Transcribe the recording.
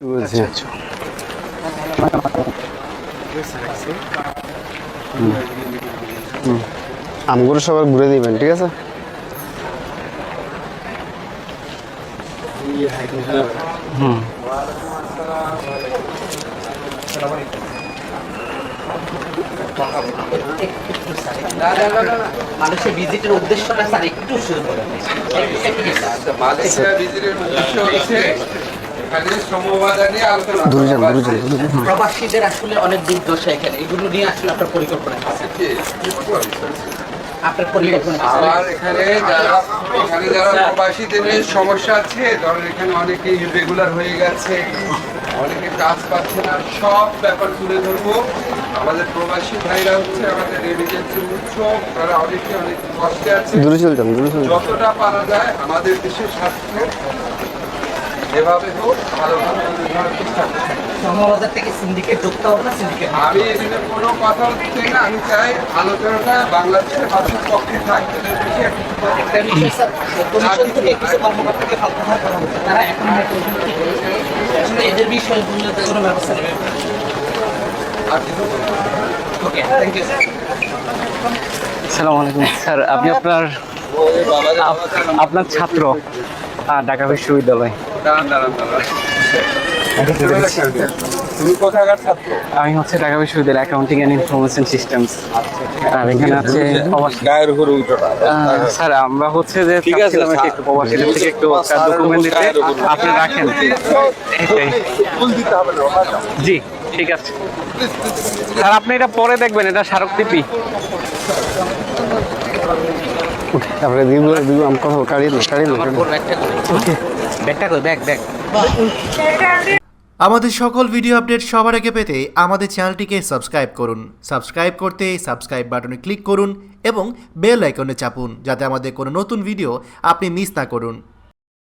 বুঝছি। আমগুলো সবাই ঘুরে দিবেন ঠিক আছে? মানুষের ভিজিটের উদ্দেশ্যটা স্যার একটু শুরু করে মালয়েশিয়া ভিজিটের উদ্দেশ্য হচ্ছে প্রবাসীদের আসলে অনেক দুর্দশা এখানে। এগুলো নিয়ে আসলে আপনার পরিকল্পনা আছে আপনার পরিকল্পনা আছে আবার এখানে যারা এখানে যারা প্রবাসীদের সমস্যা আছে ধরেন এখানে অনেকেই রেগুলার হয়ে গেছে অনেকে কাজ পাচ্ছে না। সব ব্যাপার তুলে ধরবো। আমাদের প্রবাসী ভাইরা হচ্ছে আমাদের রেমিটেন্সের উৎস তারা অনেকে অনেক কষ্টে আছে। যতটা পারা যায় আমাদের দেশের স্বাস্থ্য হোক থেকে সিন্ডিকেট যুক্ত হবে না সিন্ডিকেট আমি এখানে কোনো কথা হচ্ছে না আমি চাই আলোচনাটা বাংলাদেশের মানুষের পক্ষে থাকতে একটা কথা বলতে একটা বিষয় স্যার কমিশন থেকে কিছু কর্মকর্তাকে প্রত্যাহার করা হচ্ছে তারা এখন আসলে এদের বিষয়গুলোতে কোনো ব্যবস্থা নেবে। আর কিছু বলতে ওকে থ্যাংক ইউ স্যার সালাম আলাইকুম স্যার। আপনি আপনার আপ- আপনার ছাত্র। আহ, ঢাকা বিশ্ববিদ্যালয়। আমি হচ্ছে ঢাকা বিশ্ববিদ্যালয় অ্যাকাউন্টিং অ্যান্ড ইনফরমেশন সিস্টেমস আর এখানে আছে। স্যার আমরা হচ্ছে যে ঠিক আছে, চাচ্ছিলাম একটু প্রবাসীদের থেকে একটু ডকুমেন্ট দিতে। আপনি রাখেন। জি ঠিক আছে। স্যার আপনি এটা পরে দেখবেন এটা স্মারকলিপি। তারপরে দিগুলো দিগুলো আমি কথা কাড়ি না কাড়ি না আমার একটা করে। ব্যাগটা কই ব্যাগ ব্যাগ। আমাদের সকল ভিডিও আপডেট সবার আগে পেতে আমাদের চ্যানেলটিকে সাবস্ক্রাইব করুন। সাবস্ক্রাইব করতে সাবস্ক্রাইব বাটনে ক্লিক করুন এবং বেল আইকনে চাপুন যাতে আমাদের কোনো নতুন ভিডিও আপনি মিস না করুন।